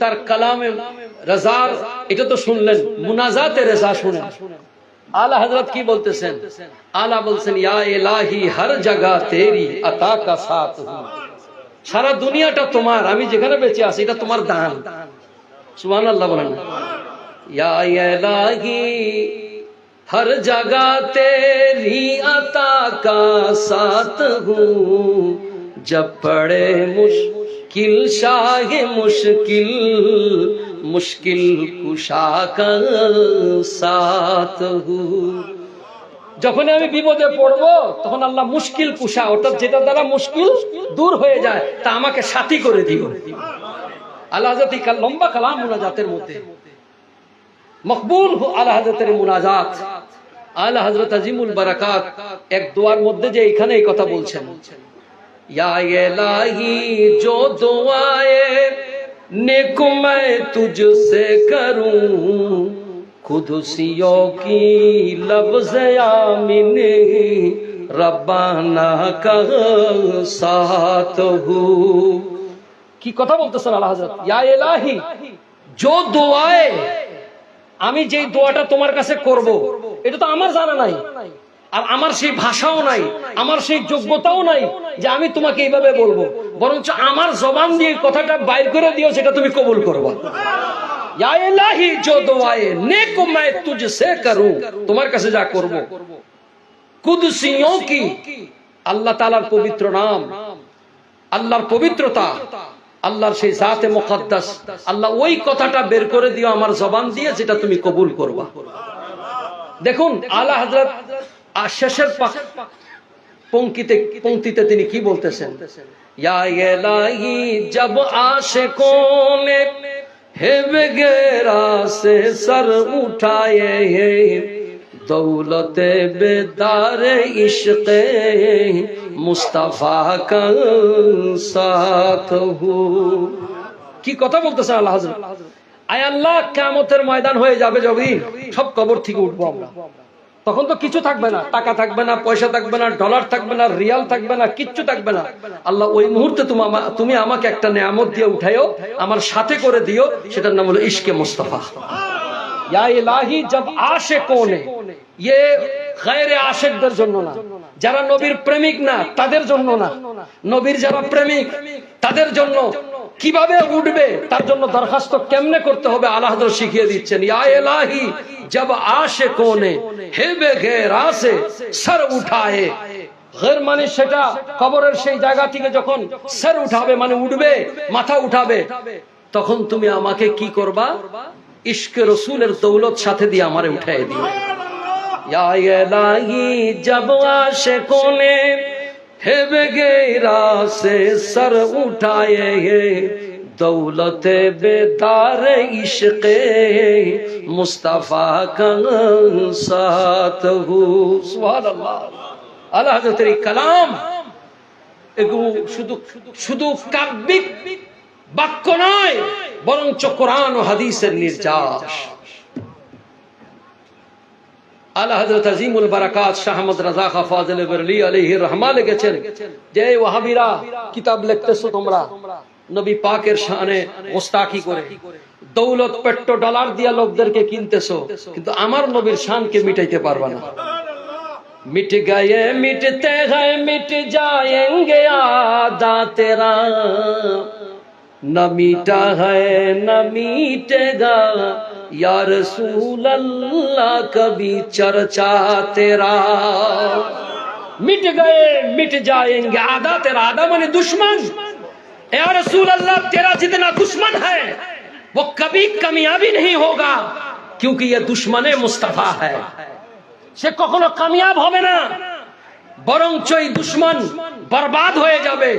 তার কালামে রাজার এটা তো শুনলেন মুনাজাতে রেজা শুনেন আলা হযরত কি বলতেছেন আলা বলছেন ইয়া ইলাহি হর জায়গা তেরি আতা কা সাথ হুঁ সারা দুনিয়াটা তোমার আমি যেখানে বেঁচে আছি এটা তোমার দান সুবহানাল্লাহ বলেন ইয়া ইলাহি हर जगह तेरी अता का साथ हूँ जब पड़े मुश्किल মুশকিল, শাহে মুশকিল মুশকিল কুশা যখন আমি বিপদে পড়ব, তখন আল্লাহ মুশকিল কুশা, অর্থাৎ যেটা দ্বারা মুশকিল দূর হয়ে যায়, তা আমাকে সাথী করে দিব আল্লাহ লম্বা কালাম মোনাজাতের মধ্যে। মকবুল আল্লাহ হাজরতের মোনাজাত। আল্লাহ হাজরত আজিমুল বারাকাত, এক দোয়ার মধ্যে যে এখানে এই কথা বলছেন। या इलाही जो दुआए नेक मैं तुझसे करूं खुद सियो की लफ्ज आमिन रब्बाना का साथ हूँ কি কথা বলতেছেন আল্লাহ হযরত ইয়া ইলাহি जो दुआए আমি যেই দোয়াটা তোমার কাছে করব এটা তো আমার জানা নাই আর আমার সেই ভাষাও নাই, আমার সেই যোগ্যতাও নাই যে আমি তোমাকে এইভাবে বলব। বরঞ্চ আমার জবান দিয়ে কথাটা বাইর করে দিও, সেটা তুমি কবুল করবা। তোমার কাছে যা কি? পবিত্র নাম। আল্লাহর পবিত্রতা। আল্লাহর সেই আল্লাহ ওই কথাটা বের করে দিও আমার জবান দিয়ে, যেটা তুমি কবুল করবা। দেখুন, আলা হাজরত আর শেষের পঙ্ক্তিতে পঙ্ক্তিতে তিনি কি বলতেছেন? জব আশে কোনে হেবে গেরা সে সর উঠায়ে হে, দৌলতে বেদারে ইশকে, মুস্তাফা কা সাথ হু। কি কথা বলতেছেন আল্লাহ আয় আল্লাহ কামতের ময়দান হয়ে যাবে যবি সব কবর থেকে উঠবো আমরা। তখন তো কিছু থাকবে না, টাকা থাকবে না, পয়সা থাকবে না, ডলার থাকবে না, রিয়াল থাকবে না, কিচ্ছু থাকবে না। আল্লাহ ওই মুহূর্তে তুমি আমাকে একটা নিয়ামত দিয়ে উঠাইও আমার সাথে করে দিও, সেটার নাম হলো ইশকে মুস্তাফা। ইয়া যারা নবীর প্রেমিক না, তাদের জন্য না। নবীর যারা প্রেমিক, তাদের জন্য কীভাবে উঠবে? তার জন্য দরখাস্ত কেমনে করতে হবে? আল্লাহ শিখিয়ে দিচ্ছেন জব আশে কোনে হে বেঘেরা সে সর উঠায়ে। মানে সেটা, কবরের সেই জায়গা থেকে যখন স্যার উঠাবে মানে উঠবে, মাথা উঠাবে, তখন তুমি আমাকে কি করবা? ইশকে রসুলের দৌলত সাথে দিয়ে আমার উঠাই দিও। ইয়া এলাহি জব আশে কোনে ہے بغیرا سے سر اٹھائے ہیں دولت بیدار عشق مصطفیٰ کا ساتھ ہو۔ سبحان اللہ۔ اللہ حضرت تری کلام اگو شدو শুধু কাব্যিক বাক্য নয় বরঞ্চ কোরআন ও হাদিসের আল্লাহ হজরত আজিমুল বারাকাত শাহ শাহমদ রাজা ফাজল বরলি আলাইহির রহমা লিখেছেন যে ওয়াহাবীরা কিতাব লিখতেছো তোমরা? নবী পাকের শানে গোস্তাকি করে। দৌলত পেট্রো ডলার দিয়া লোকদেরকে কিনতেছো, কিন্তু আমার নবীর শানকে মিটাইতে পারবে না। মিট গায়ে মিটতে গয়ে মিট যায়েঙ্গে আদা তেরা না মিটা है न মিটেগা یا رسول اللہ کبھی तेरा मिट गए मिट مٹ جائیں तेरा آدھا تیرا آدھا من دشمن یا رسول اللہ تیرا جتنا دشمن ہے وہ کبھی کامیابی نہیں ہوگا کیونکہ یہ دشمن مصطفیٰ ہے সে কখনো কামিয়াব হবে না বরঞ্চ এই দুশ্মন বরবাদ হয়ে যাবে